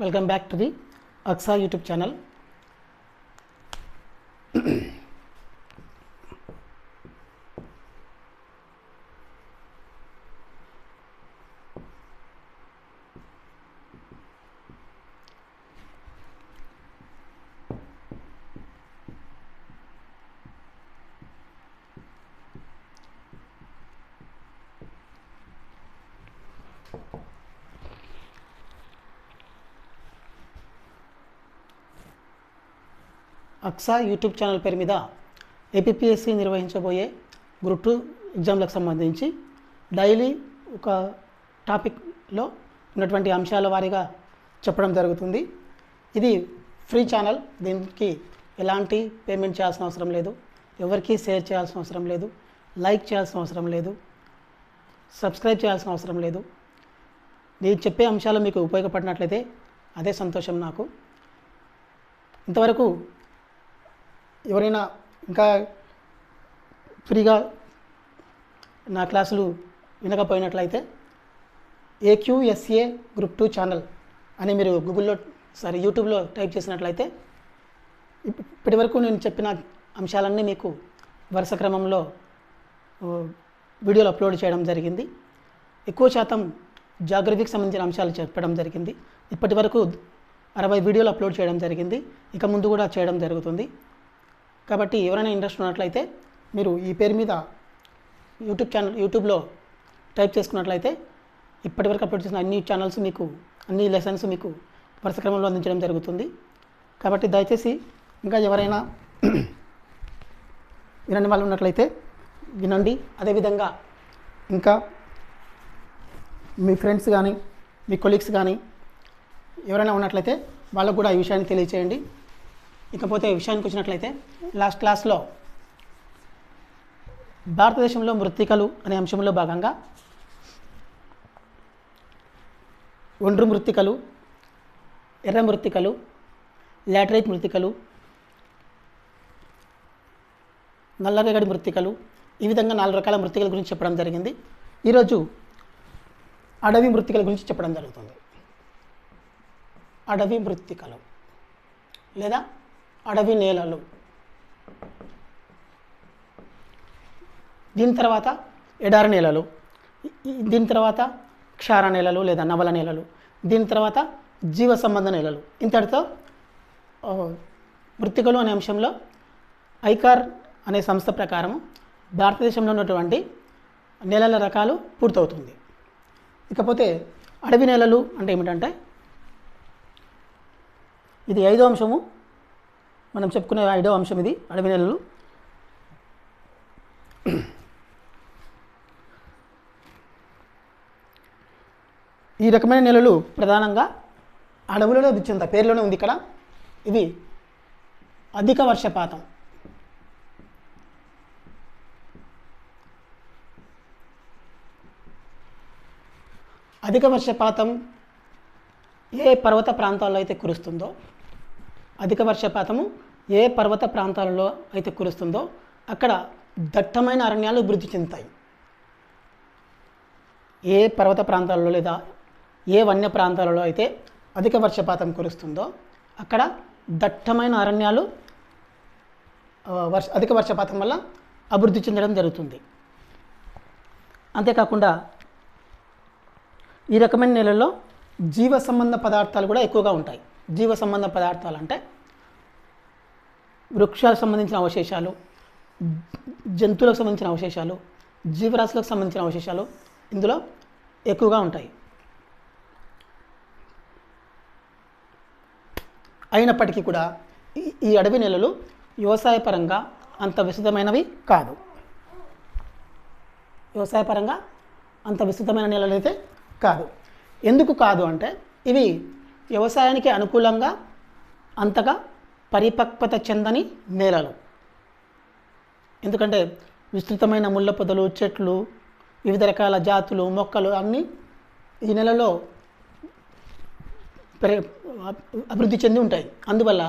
Welcome back to the Aksa YouTube channel Aksa YouTube channel పేరు మీద APSC నిర్వహించబోయే group two ఎగ్జామ్లకు సంబంధించి డైలీ ఒక టాపిక్లో ఉన్నటువంటి అంశాల వారీగా చెప్పడం జరుగుతుంది. ఇది ఫ్రీ ఛానల్ దీనికి ఎలాంటి పేమెంట్ చేయాల్సిన అవసరం లేదు. ఎవరికి షేర్ చేయాల్సిన అవసరం లేదు. లైక్ చేయాల్సిన అవసరం లేదు. సబ్స్క్రైబ్ చేయాల్సిన అవసరం లేదు. నేను చెప్పే అంశాలు మీకు ఉపయోగపడినట్లయితే అదే సంతోషం నాకు. ఇంతవరకు ఎవరైనా ఇంకా ఫ్రీగా నా క్లాసులు వినకపోయినట్లయితే A Q S A group two channel అని మీరు గూగుల్లో సారీ యూట్యూబ్లో టైప్ చేసినట్లయితే ఇప్పటి వరకు నేను చెప్పిన అంశాలన్నీ మీకు వరుస క్రమంలో వీడియోలు అప్లోడ్ చేయడం జరిగింది. ఎక్కువ శాతం జాగ్రఫీకి సంబంధించిన అంశాలు చెప్పడం జరిగింది. ఇప్పటి వరకు అరవై వీడియోలు అప్లోడ్ చేయడం జరిగింది. ఇక ముందు కూడా చేయడం జరుగుతుంది. కాబట్టి ఎవరైనా ఇంట్రెస్ట్ ఉన్నట్లయితే మీరు ఈ పేరు మీద యూట్యూబ్ ఛానల్ యూట్యూబ్లో టైప్ చేసుకున్నట్లయితే ఇప్పటివరకు అప్లోడ్ చేసిన అన్ని ఛానల్స్ మీకు అన్ని లెసన్స్ మీకు వరుస క్రమంలో అందించడం జరుగుతుంది. కాబట్టి దయచేసి ఇంకా ఎవరైనా వినని వాళ్ళు ఉన్నట్లయితే వినండి. అదేవిధంగా ఇంకా మీ ఫ్రెండ్స్ కానీ మీ కొలీగ్స్ కానీ ఎవరైనా ఉన్నట్లయితే వాళ్ళకు కూడా ఈ విషయాన్ని తెలియచేయండి. ఇకపోతే విషయానికి వచ్చినట్లయితే లాస్ట్ క్లాస్లో భారతదేశంలో మృత్తికలు అనే అంశంలో భాగంగా ఒండ్రు మృత్తికలు ఎర్ర మృత్తికలు లాటరైట్ మృత్తికలు నల్లరేగడి మృత్తికలు ఈ విధంగా నాలుగు రకాల మృత్తికల గురించి చెప్పడం జరిగింది. ఈరోజు అడవి మృత్తికల గురించి చెప్పడం జరుగుతుంది. అడవి మృత్తికలు లేదా అడవి నేలలు. దీని తర్వాత ఎడారి నేలలు. దీని తర్వాత క్షార నేలలు లేదా నవల నేలలు. దీని తర్వాత జీవ సంబంధ నేలలు. ఇంతటితో మృతికలు మృత్తికలు అనే అంశంలో ఐకార్ అనే సంస్థ ప్రకారం భారతదేశంలో ఉన్నటువంటి నేలల రకాలు పూర్తవుతుంది. ఇకపోతే అడవి నేలలు అంటే ఏమిటంటే ఇది ఐదో అంశము. మనం చెప్పుకునే ఐదవ అంశం ఇది అడవి నెలలు. ఈ రకమైన నెలలు ప్రధానంగా అడవులలో దిచ్చేంత పేర్లోనే ఉంది ఇక్కడ. ఇవి అధిక వర్షపాతం. అధిక వర్షపాతం ఏ పర్వత ప్రాంతాల్లో అయితే కురుస్తుందో అధిక వర్షపాతము ఏ పర్వత ప్రాంతాలలో అయితే కురుస్తుందో అక్కడ దట్టమైన అరణ్యాలు అభివృద్ధి చెందుతాయి. ఏ పర్వత ప్రాంతాలలో లేదా ఏ వన్య ప్రాంతాలలో అయితే అధిక వర్షపాతం కురుస్తుందో అక్కడ దట్టమైన అరణ్యాలు వర్ష అధిక వర్షపాతం వల్ల అభివృద్ధి చెందడం జరుగుతుంది. అంతేకాకుండా ఈ రకమైన నేలల్లో జీవ సంబంధ పదార్థాలు కూడా ఎక్కువగా ఉంటాయి. జీవ సంబంధ పదార్థాలు అంటే వృక్షాలకు సంబంధించిన అవశేషాలు జంతువులకు సంబంధించిన అవశేషాలు జీవరాశులకు సంబంధించిన అవశేషాలు ఇందులో ఎక్కువగా ఉంటాయి. అయినప్పటికీ కూడా ఈ- ఈ అడవి నేలలు వ్యవసాయపరంగా అంత విస్తృతమైనవి కాదు. వ్యవసాయపరంగా అంత విస్తృతమైన నేలలు అయితే కాదు. ఎందుకు కాదు అంటే ఇవి వ్యవసాయానికి అనుకూలంగా అంతగా పరిపక్వత చెందని నేలలు. ఎందుకంటే విస్తృతమైన ముళ్ళ పొదలు చెట్లు వివిధ రకాల జాతులు మొక్కలు అన్నీ ఈ నెలలో అభివృద్ధి చెంది ఉంటాయి. అందువల్ల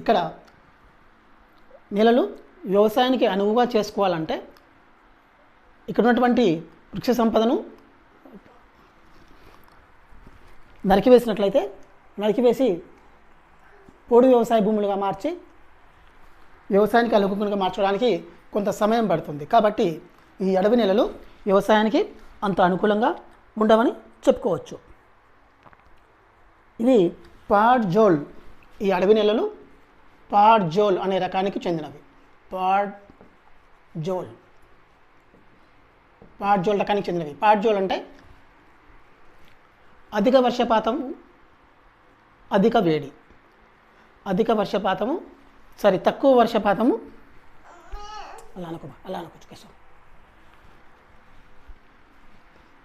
ఇక్కడ నేలలు వ్యవసాయానికి అనువుగా చేసుకోవాలంటే ఇక్కడ ఉన్నటువంటి వృక్ష సంపదను నరికివేసినట్లయితే నరికివేసి పోడు వ్యవసాయ భూములుగా మార్చి వ్యవసాయానికి అనుకూలంగా మార్చడానికి కొంత సమయం పడుతుంది. కాబట్టి ఈ అడవి నెలలు వ్యవసాయానికి అంత అనుకూలంగా ఉండవని చెప్పుకోవచ్చు. ఇది పాడ్జోల్ ఈ అడవి నెలలు పాడ్జోల్ అనే రకానికి చెందినవి. పాడ్ జోల్. పాడ్జోల్ రకానికి చెందినవి. పాడ్జోల్ అంటే అధిక వర్షపాతం అధిక వేడి. అధిక వర్షపాతము సారీ తక్కువ వర్షపాతము. అలా అనుకో అలా అనుకోవచ్చు కేశవ్.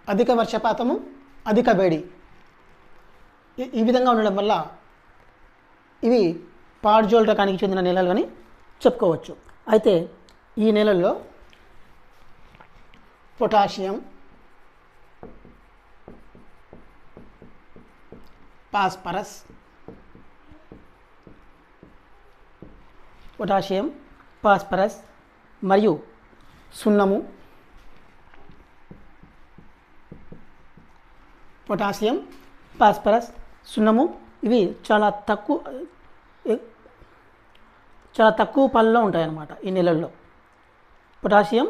అధిక వర్షపాతము అధిక వేడి. ఈ- ఈ విధంగా ఉండడం వల్ల ఇవి పాడ్జోల్ రకానికి చెందిన నేలలు అని చెప్పుకోవచ్చు. అయితే ఈ నేలల్లో పొటాషియం పాస్పరస్ పొటాషియం ఫాస్ఫరస్ మరియు సున్నము. పొటాషియం ఫాస్ఫరస్ సున్నము ఇవి చాలా తక్కువ చాలా తక్కువ పనుల్లో ఉంటాయన్నమాట ఈ నెలల్లో. పొటాషియం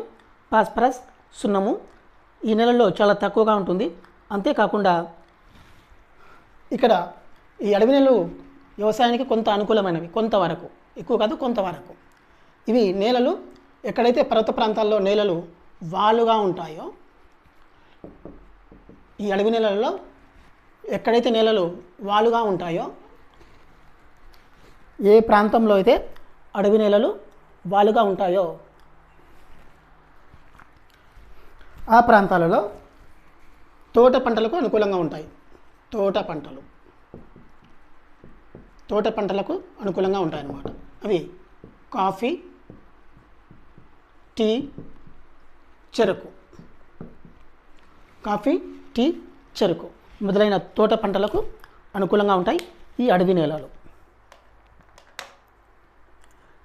ఫాస్ఫరస్ సున్నము ఈ నెలల్లో చాలా తక్కువగా ఉంటుంది. అంతేకాకుండా ఇక్కడ ఈ అడవి నెలలు వ్యవసాయానికి కొంత అనుకూలమైనవి కొంతవరకు. ఎక్కువ కాదు కొంతవరకు. ఇవి నేలలు ఎక్కడైతే పర్వత ప్రాంతాల్లో నేలలు వాలుగా ఉంటాయో ఈ అడవి నేలల్లో ఎక్కడైతే నేలలు వాలుగా ఉంటాయో ఏ ప్రాంతంలో అయితే అడవి నేలలు వాలుగా ఉంటాయో ఆ ప్రాంతాలలో తోట పంటలకు అనుకూలంగా ఉంటాయి. తోట పంటలు. తోట పంటలకు అనుకూలంగా ఉంటాయి అన్నమాట అవి కాఫీ టీ చెరకు. కాఫీ టీ చెరకు మొదలైన తోట పంటలకు అనుకూలంగా ఉంటాయి ఈ అడవి నేలలు.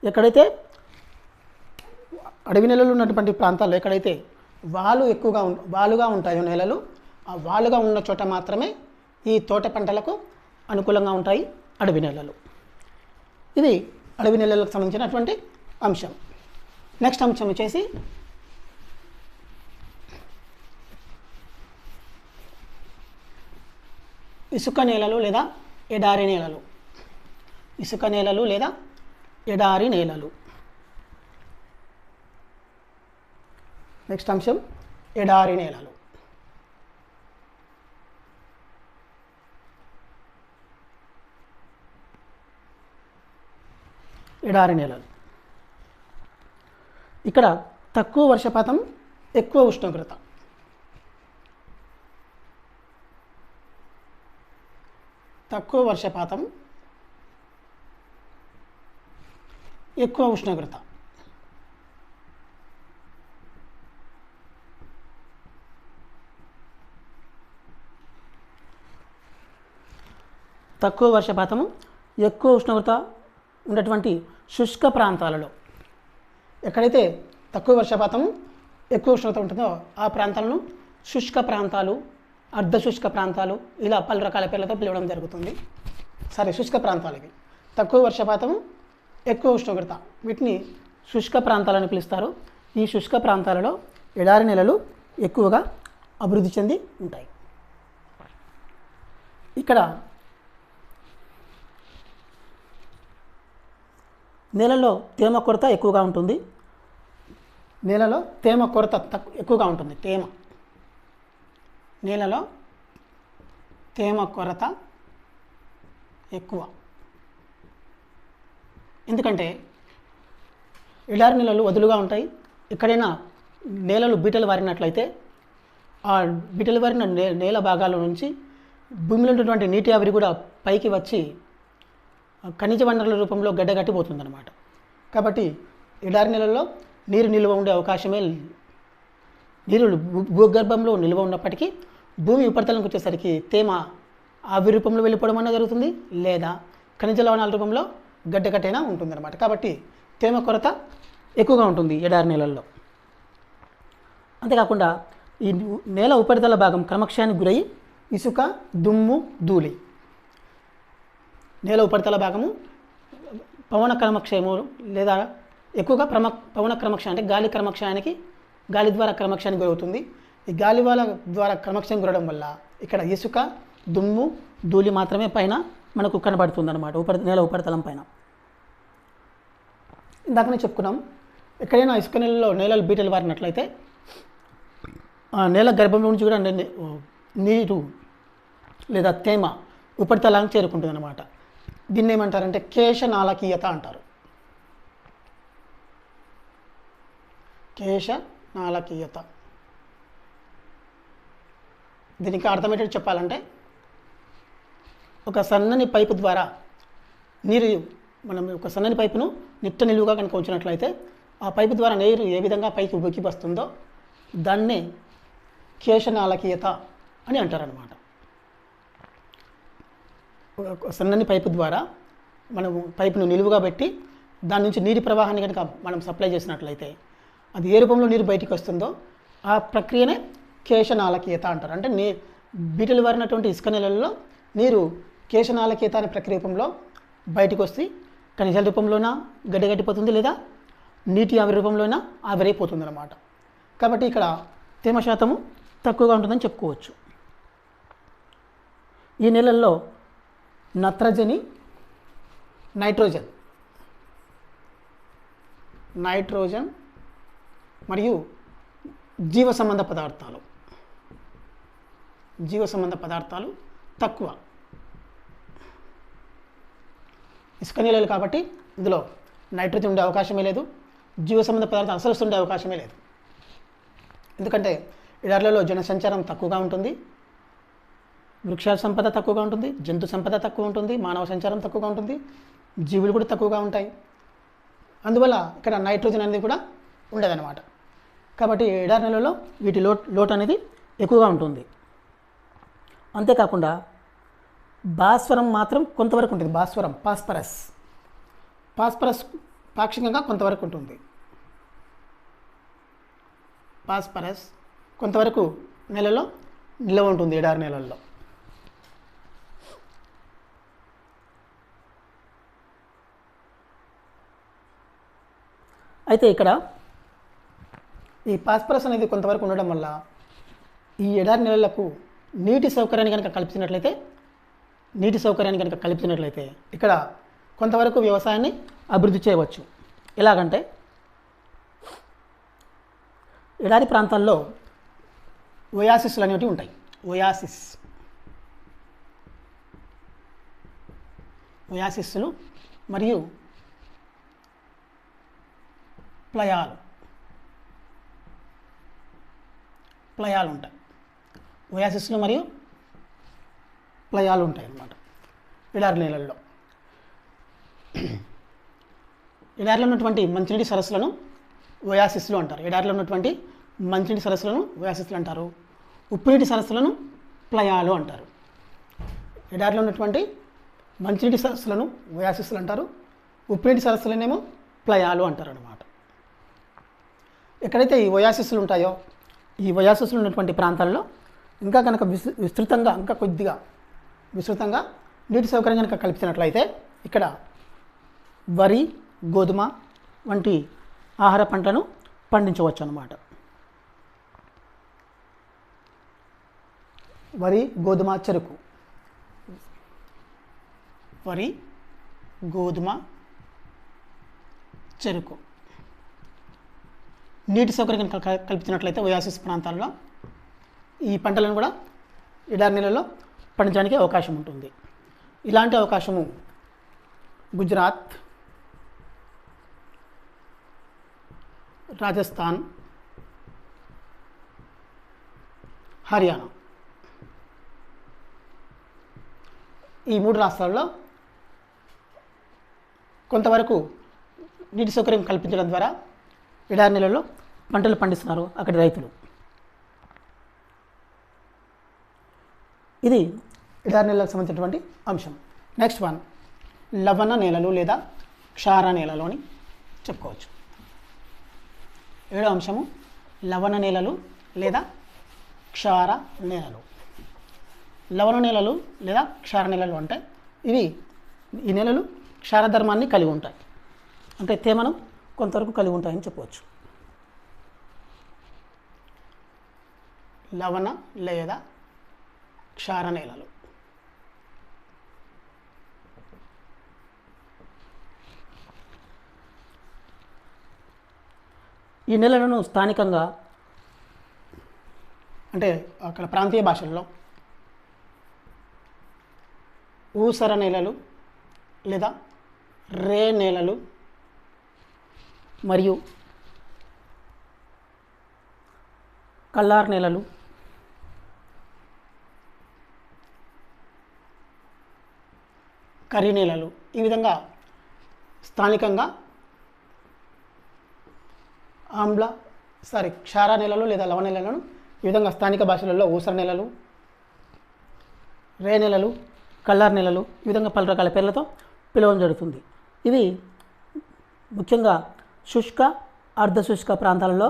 ఎక్కడైతే అడవి నేలలు ఉన్నటువంటి ప్రాంతాల్లో ఎక్కడైతే వాలు ఎక్కువగా వాలుగా ఉంటాయో నేలలు ఆ వాలుగా ఉన్న చోట మాత్రమే ఈ తోట పంటలకు అనుకూలంగా ఉంటాయి. అడవి నెలలు. ఇది అడవి నెలలకు సంబంధించినటువంటి అంశం. నెక్స్ట్ అంశం వచ్చేసి ఇసుక నేలలు లేదా ఎడారి నేలలు. ఇసుక నేలలు లేదా ఎడారి నేలలు. నెక్స్ట్ అంశం ఎడారి నేలలు. ఎడారి నేలలు. ఇక్కడ తక్కువ వర్షపాతం ఎక్కువ ఉష్ణోగ్రత. తక్కువ వర్షపాతం ఎక్కువ ఉష్ణోగ్రత. తక్కువ వర్షపాతము ఎక్కువ ఉష్ణోగ్రత ఉన్నటువంటి శుష్క ప్రాంతాలలో. ఎక్కడైతే తక్కువ వర్షపాతం ఎక్కువ ఉష్ణోగ్రత ఉంటుందో ఆ ప్రాంతాలను శుష్క ప్రాంతాలు అర్ధ శుష్క ప్రాంతాలు ఇలా పలు రకాల పేర్లతో పిలవడం జరుగుతుంది. సరే శుష్క ప్రాంతాలు ఇవి తక్కువ వర్షపాతం ఎక్కువ ఉష్ణోగ్రత వీటిని శుష్క ప్రాంతాలని పిలుస్తారు. ఈ శుష్క ప్రాంతాలలో ఎడారి నెలలు ఎక్కువగా అభివృద్ధి చెంది ఉంటాయి. ఇక్కడ నేలలో తేమ కొరత ఎక్కువగా ఉంటుంది. నేలలో తేమ కొరత తక్కు ఎక్కువగా ఉంటుంది. తేమ. నేలలో తేమ కొరత ఎక్కువ. ఎందుకంటే ఎడారి నేలలు వదులుగా ఉంటాయి. ఎక్కడైనా నేలలు బీటలు వారినట్లయితే ఆ బీటలు వారిన నేల భాగాల నుంచి భూమిలో ఉన్నటువంటి నీటి ఆవిరి కూడా పైకి వచ్చి ఖనిజ వనరుల రూపంలో గడ్డగట్టిపోతుందన్నమాట కాబట్టి ఎడారి నెలల్లో నీరు నిల్వ ఉండే అవకాశమే నీరు భూ- భూగర్భంలో నిల్వ ఉన్నప్పటికీ భూమి ఉపరితలంకి వచ్చేసరికి తేమ ఆవి రూపంలో వెళ్ళిపోవడం అన్న జరుగుతుంది లేదా ఖనిజ లవణాల రూపంలో గడ్డగట్టైనా ఉంటుందన్నమాట. కాబట్టి తేమ కొరత ఎక్కువగా ఉంటుంది ఎడారి నేలల్లో. అంతేకాకుండా ఈ నేల ఉపరితల భాగం క్రమక్షయానికి గురై ఇసుక దుమ్ము ధూళి నేల ఉపరితల భాగము పవన క్రమక్షయము లేదా ఎక్కువగా ప్రమ పవన క్రమక్షయం అంటే గాలి క్రమక్షయానికి గాలి ద్వారా క్రమక్షయానికి గురవుతుంది. ఈ గాలి వాళ్ళ ద్వారా క్రమక్షయం గురవడం వల్ల ఇక్కడ ఇసుక దుమ్ము ధూళి మాత్రమే పైన మనకు కనబడుతుంది అనమాట ఉపరి నేల ఉపరితలం పైన. ఇందాకనే చెప్పుకున్నాం ఎక్కడైనా ఇసుక నేలలో నేలలు బీటలు వారినట్లయితే ఆ నేల గర్భం నుంచి కూడా నీరు లేదా తేమ ఉపరితలానికి చేరుకుంటుంది అనమాట దీన్ని ఏమంటారంటే కేశనాళకీయత అంటారు. కేశనాళకీయత. దీనికి అర్థమయ్యేటట్టు చెప్పాలంటే ఒక సన్నని పైపు ద్వారా నీరు మనం ఒక సన్నని పైపును నిట్ట నిలువుగా కనుక ఉంచినట్లయితే ఆ పైపు ద్వారా నీరు ఏ విధంగా పైకి ఉబికి వస్తుందో దాన్నే కేశనాళకీయత అని అంటారనమాట సన్నని పైపు ద్వారా మనము పైపును నిలువుగా పెట్టి దాని నుంచి నీటి ప్రవాహాన్ని కనుక మనం సప్లై చేసినట్లయితే అది ఏ రూపంలో నీరు బయటికి వస్తుందో ఆ ప్రక్రియనే కేశనాళకీయత అంటారు. అంటే నీ బీటలు వారినటువంటి ఇసుక నెలల్లో నీరు కేశనాళకీయత అనే ప్రక్రియ రూపంలో బయటికి వస్తే ఖనిజాల రూపంలోనా గడ్డగట్టిపోతుంది లేదా నీటి ఆవిరి రూపంలోనా ఆవిరైపోతుంది అనమాట కాబట్టి ఇక్కడ తేమ శాతము తక్కువగా ఉంటుందని చెప్పుకోవచ్చు. ఈ నెలల్లో నత్రజని నైట్రోజన్. నైట్రోజన్ మరియు జీవ సంబంధ పదార్థాలు. జీవ సంబంధ పదార్థాలు తక్కువ. ఇసుక నీళ్ళు కాబట్టి ఇందులో నైట్రోజన్ ఉండే అవకాశమే లేదు. జీవ సంబంధ పదార్థాలు అసలు ఉండే అవకాశమే లేదు. ఎందుకంటే ఎడార్లలో జనసంచారం తక్కువగా ఉంటుంది. వృక్ష సంపద తక్కువగా ఉంటుంది జంతు సంపద తక్కువ ఉంటుంది మానవ సంచారం తక్కువగా ఉంటుంది జీవులు కూడా తక్కువగా ఉంటాయి. అందువల్ల ఇక్కడ నైట్రోజన్ అనేది కూడా ఉండదన్నమాట. కాబట్టి ఎడారి నెలలో వీటి లోట్ లోటు అనేది ఎక్కువగా ఉంటుంది. అంతేకాకుండా భాస్వరం మాత్రం కొంతవరకు ఉంటుంది. భాస్వరం పాస్పరస్. పాస్పరస్ పాక్షికంగా కొంతవరకు ఉంటుంది. పాస్పరస్ కొంతవరకు నెలలో నిల్వ ఉంటుంది ఎడారి నెలల్లో. అయితే ఇక్కడ ఈ పాస్పరస్ అనేది కొంతవరకు ఉండడం వల్ల ఈ ఎడారి నెలలకు నీటి సౌకర్యాన్ని కనుక కల్పించినట్లయితే నీటి సౌకర్యాన్ని కనుక కల్పించినట్లయితే ఇక్కడ కొంతవరకు వ్యవసాయాన్ని అభివృద్ధి చేయవచ్చు. ఎలాగంటే ఎడారి ప్రాంతాల్లో ఒయాసిస్లు అనేవి ఉంటాయి. ఒయాసిస్ ఒయాసిస్లు మరియు ప్లయాలు. ప్లయాలు ఉంటాయి. ఓయాసిస్లు మరియు ప్లయాలు ఉంటాయి అన్నమాట ఎడారి నీళ్ళల్లో. ఎడారిలో ఉన్నటువంటి మంచినీటి సరస్సులను ఒయాసిస్లు అంటారు. ఎడారిలో ఉన్నటువంటి మంచినీటి సరస్సులను ఓయాసిస్లు అంటారు. ఉప్పునీటి సరస్సులను ప్లయాలు అంటారు. ఎడారిలో ఉన్నటువంటి మంచినీటి సరస్సులను ఓయాసిస్లు అంటారు. ఉప్పునీటి సరస్సులనేమో ప్లయాలు అంటారు అన్నమాట ఎక్కడైతే ఈ ఒయాసిస్లు ఉంటాయో ఈ ఒయాసిస్లు ఉన్నటువంటి ప్రాంతాల్లో ఇంకా కనుక విస్ విస్తృతంగా ఇంకా కొద్దిగా విస్తృతంగా నీటి సౌకర్యం కనుక కల్పించినట్లయితే ఇక్కడ వరి గోధుమ వంటి ఆహార పంటను పండించవచ్చు అన్నమాట వరి గోధుమ చెరుకు. వరి గోధుమ చెరుకు. నీటి సౌకర్యం కల్- కల్పించినట్లయితే ఒయాసిస్ ప్రాంతాల్లో ఈ పంటలను కూడా ఎడారి నెలలో పండించడానికి అవకాశం ఉంటుంది. ఇలాంటి అవకాశము గుజరాత్ రాజస్థాన్ హర్యానా. ఈ మూడు రాష్ట్రాల్లో కొంతవరకు నీటి సౌకర్యం కల్పించడం ద్వారా ఎడారి నెలలో పంటలు పండిస్తున్నారు అక్కడి రైతులు. ఇది ఎడారి నేలకు సంబంధించినటువంటి అంశం. నెక్స్ట్ వన్ లవణ నేలలు లేదా క్షార నేలలు అని చెప్పుకోవచ్చు. ఏడో అంశము. లవణ నేలలు లేదా క్షార నేలలు. లవణ నేలలు లేదా క్షార నేలలు అంటే ఇవి ఈ నేలలు క్షారధర్మాన్ని కలిగి ఉంటాయి. అంటే తేమను కొంతవరకు కలిగి ఉంటాయని చెప్పవచ్చు లవణ లేదా క్షార నేలలు. ఈ నేలలను స్థానికంగా అంటే అక్కడ ప్రాంతీయ భాషల్లో ఊసర నేలలు లేదా రే నేలలు మరియు కల్లార్ నేలలు కర్రీ నేలలు. ఈ విధంగా స్థానికంగా ఆమ్ల సారీ క్షార నేలలు లేదా లవ నేలలను ఈ విధంగా స్థానిక భాషలలో ఊసర నేలలు రే నేలలు కల్లార్ నేలలు ఈ విధంగా పలు రకాల పేర్లతో పిలవడం జరుగుతుంది. ఇవి ముఖ్యంగా శుష్క అర్ధశుష్క ప్రాంతాలలో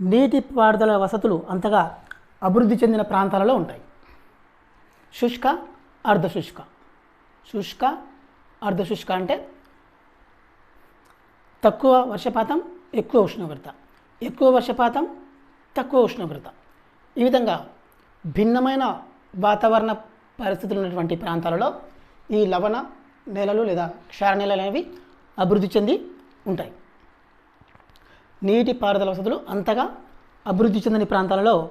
నీటి పారుదల వసతులు అంతగా అభివృద్ధి చెందిన ప్రాంతాలలో ఉంటాయి. శుష్క అర్ధశుష్క. శుష్క శుష్క అర్ధశుష్క అంటే తక్కువ వర్షపాతం ఎక్కువ ఉష్ణోగ్రత. ఎక్కువ వర్షపాతం తక్కువ ఉష్ణోగ్రత. ఈ విధంగా భిన్నమైన వాతావరణ పరిస్థితులు ఉన్నటువంటి ప్రాంతాలలో ఈ లవణ నేలలు లేదా క్షార నేలలు అనేవి అభివృద్ధి చెంది ఉంటాయి. నీటి పారుదల వసతులు అంతగా అభివృద్ధి చెందని ప్రాంతాలలో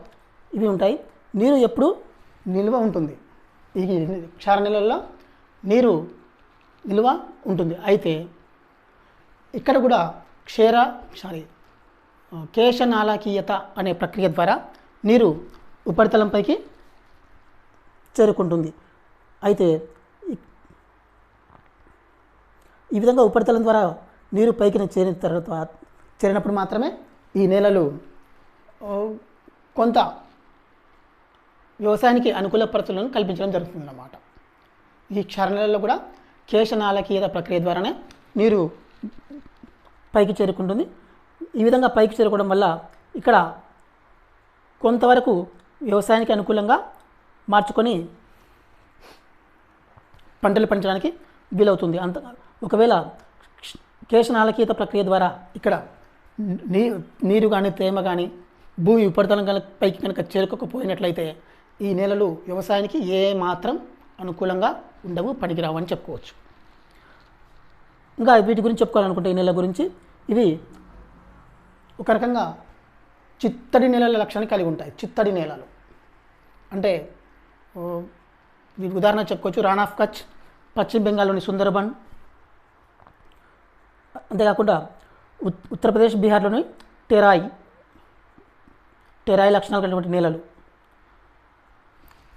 ఇవి ఉంటాయి. నీరు ఎప్పుడు నిల్వ ఉంటుంది. ఈ క్షార నేలల్లో నీరు నిల్వ ఉంటుంది. అయితే ఇక్కడ కూడా క్షేర సారీ కేశనాళకీయత అనే ప్రక్రియ ద్వారా నీరు ఉపరితలంపైకి చేరుకుంటుంది. అయితే ఈ- విధంగా ఉపరితలం ద్వారా నీరు పైకి చేరిన తర్వాత చేరినప్పుడు మాత్రమే ఈ నేలలు కొంత వ్యవసాయానికి అనుకూల పరిస్థితులను కల్పించడం జరుగుతుందన్నమాట. ఈ క్షరణలలో కూడా కేశనాళకీయత ప్రక్రియ ద్వారానే నీరు పైకి చేరుకుంటుంది. ఈ విధంగా పైకి చేరుకోవడం వల్ల ఇక్కడ కొంతవరకు వ్యవసాయానికి అనుకూలంగా మార్చుకొని పంటలు పండించడానికి వీలవుతుంది. అంత ఒకవేళ కేశనాళకీయత ప్రక్రియ ద్వారా ఇక్కడ నీ నీరు కానీ తేమ కానీ భూమి ఉపరితలం కనుక పైకి కనుక చేరుకోకపోయినట్లయితే ఈ నేలలు వ్యవసాయానికి ఏ మాత్రం అనుకూలంగా ఉండవు పనికిరావు అని చెప్పుకోవచ్చు. ఇంకా వీటి గురించి చెప్పుకోవాలనుకుంటే ఈ నెల గురించి ఇవి ఒక రకంగా చిత్తడి నేలల లక్షణాన్ని కలిగి ఉంటాయి. చిత్తడి నేలలు. అంటే ఓ, ఉదాహరణ చెప్పుకోవచ్చు. రాన్ ఆఫ్ కచ్ పశ్చిమ బెంగాల్లోని సుందర్బన్. అంతేకాకుండా ఉత్ ఉత్తరప్రదేశ్ బీహార్లోని టెరాయి టెరాయి లక్షణాలు కలిగినటువంటి నేలలు.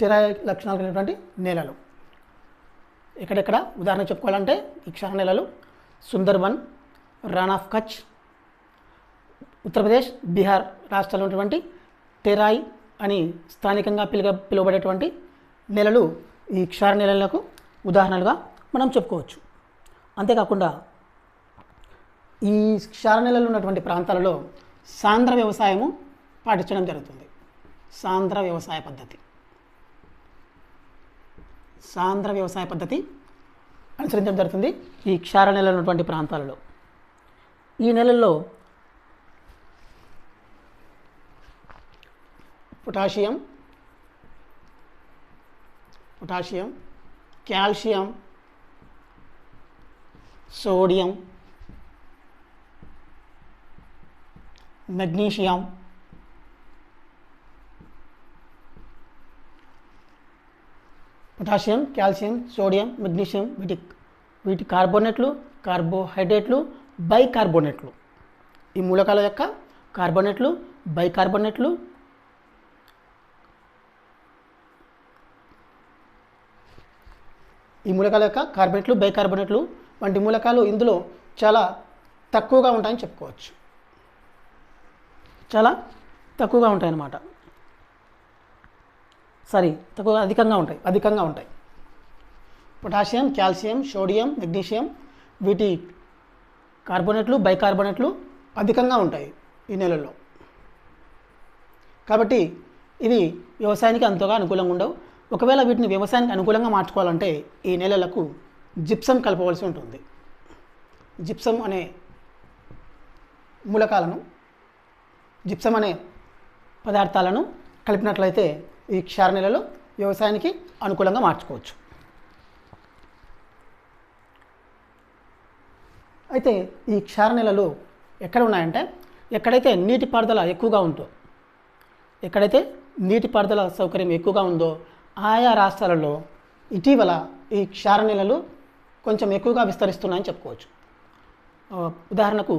టెరాయి లక్షణాలు కలిగినటువంటి నేలలు. ఎక్కడెక్కడ? ఉదాహరణ చెప్పుకోవాలంటే ఈ క్షార సుందర్బన్ రాన్ ఆఫ్ కచ్ ఉత్తరప్రదేశ్ బీహార్ రాష్ట్రాల్లో ఉన్నటువంటి తెరాయి అని స్థానికంగా పిలువ పిలువబడేటువంటి నెలలు ఈ క్షార నెలలకు ఉదాహరణలుగా మనం చెప్పుకోవచ్చు. అంతేకాకుండా ఈ క్షార నెలలు ఉన్నటువంటి ప్రాంతాలలో సాంద్ర వ్యవసాయము పాటించడం జరుగుతుంది. సాంద్ర వ్యవసాయ పద్ధతి. సాంద్ర వ్యవసాయ పద్ధతి అనుసరించడం జరుగుతుంది ఈ క్షార నెలలు ఉన్నటువంటి ప్రాంతాలలో. ఈ నెలల్లో potassium potassium calcium sodium magnesium potassium calcium sodium magnesium వీటి వీటి కార్బోనేట్లు కార్బోహైడ్రేట్లు బైకార్బోనేట్లు. ఈ మూలకాల యొక్క కార్బోనేట్లు బైకార్బోనేట్లు ఈ మూలకాల యొక్క కార్బోనేట్లు బైకార్బోనేట్లు వంటి మూలకాలు ఇందులో చాలా తక్కువగా ఉంటాయని చెప్పుకోవచ్చు. చాలా తక్కువగా ఉంటాయన్నమాట. సారీ తక్కువ అధికంగా ఉంటాయి అధికంగా ఉంటాయి. పొటాషియం కాల్షియం సోడియం మెగ్నీషియం వీటి కార్బోనేట్లు బైకార్బోనేట్లు అధికంగా ఉంటాయి ఈ నెలల్లో. కాబట్టి ఇవి వ్యవసాయానికి అంతగా అనుకూలంగా ఉండవు. ఒకవేళ వీటిని వ్యవసాయానికి అనుకూలంగా మార్చుకోవాలంటే ఈ నేలలకు జిప్సం కలపవలసి ఉంటుంది. జిప్సం అనే మూలకాలను జిప్సం అనే పదార్థాలను కలిపినట్లయితే ఈ క్షార నెలలు వ్యవసాయానికి అనుకూలంగా మార్చుకోవచ్చు. అయితే ఈ క్షార నెలలు ఎక్కడ ఉన్నాయంటే ఎక్కడైతే నీటిపారుదల ఎక్కువగా ఉందో ఎక్కడైతే నీటిపారుదల సౌకర్యం ఎక్కువగా ఉందో ఆయా రాష్ట్రాలలో ఇటీవల ఈ క్షార నెలలు కొంచెం ఎక్కువగా విస్తరిస్తున్నాయని చెప్పుకోవచ్చు. ఉదాహరణకు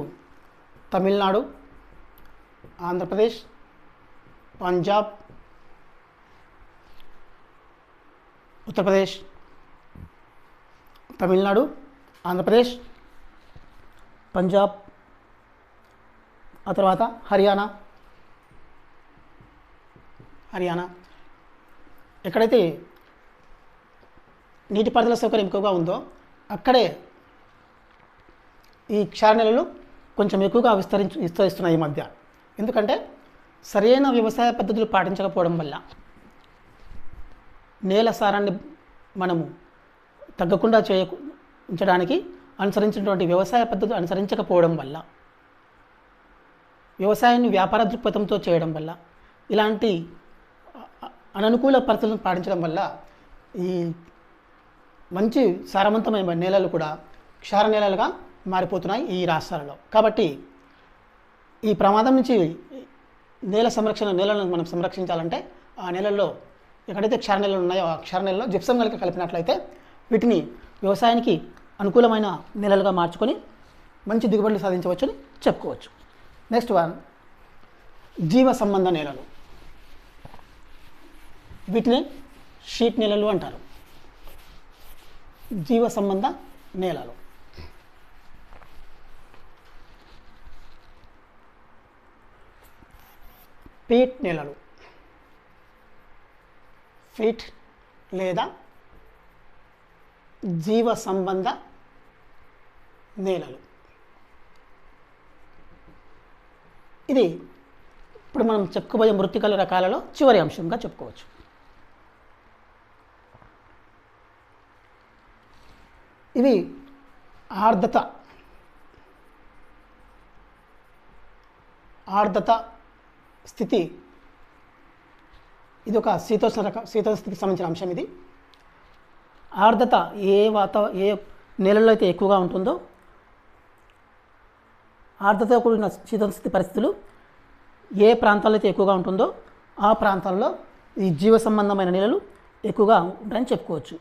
తమిళనాడు ఆంధ్రప్రదేశ్ పంజాబ్ ఉత్తరప్రదేశ్ తమిళనాడు ఆంధ్రప్రదేశ్ పంజాబ్ ఆ తర్వాత హర్యానా. హర్యానా. ఎక్కడైతే నీటిపారుదల సౌకర్యం ఎక్కువగా ఉందో అక్కడే ఈ క్షార నెలలు కొంచెం ఎక్కువగా విస్తరించు విస్తరిస్తున్నాయి ఈ మధ్య. ఎందుకంటే సరైన వ్యవసాయ పద్ధతులు పాటించకపోవడం వల్ల నేల సారాన్ని మనము తగ్గకుండా చేయ ఉంచడానికి అనుసరించినటువంటి వ్యవసాయ పద్ధతులు అనుసరించకపోవడం వల్ల వ్యవసాయాన్ని వ్యాపార దృక్పథంతో చేయడం వల్ల ఇలాంటి అననుకూల పరిస్థితులను పాటించడం వల్ల ఈ మంచి సారవంతమైన నేలలు కూడా క్షార నేలలుగా మారిపోతున్నాయి ఈ రాష్ట్రాలలో. కాబట్టి ఈ ప్రమాదం నుంచి నేల సంరక్షణ నేలను మనం సంరక్షించాలంటే ఆ నేలల్లో ఎక్కడైతే క్షార ఉన్నాయో ఆ క్షార జిప్సం కలిపి కలిపినట్లయితే వీటిని వ్యవసాయానికి అనుకూలమైన నేలలుగా మార్చుకొని మంచి దిగుబడులు సాధించవచ్చని చెప్పుకోవచ్చు. నెక్స్ట్ వన్ జీవ సంబంధ నేలలు. వీటిని షీట్ నేలలు అంటారు. జీవ సంబంధ నేలలు. పీట్ నేలలు. ఫీట్ లేదా జీవ సంబంధ నేలలు. ఇది ఇప్పుడు మనం చెప్పుకోబోయే మృతికల రకాలలో చివరి అంశంగా చెప్పుకోవచ్చు. ఇవి ఆర్ద్రత ఆర్ద్రత స్థితి ఇది ఒక శీతోష్ణ రక శీతోష్ణకి సంబంధించిన అంశం ఇది. ఆర్ద్రత ఏ వాత ఏ నేలల్లో అయితే ఎక్కువగా ఉంటుందో ఆర్ద్రతతో కూడిన శీతోష్ణ పరిస్థితులు ఏ ప్రాంతాల్లో అయితే ఎక్కువగా ఉంటుందో ఆ ప్రాంతాల్లో ఈ జీవ సంబంధమైన నేలలు ఎక్కువగా ఉంటాయని చెప్పుకోవచ్చు.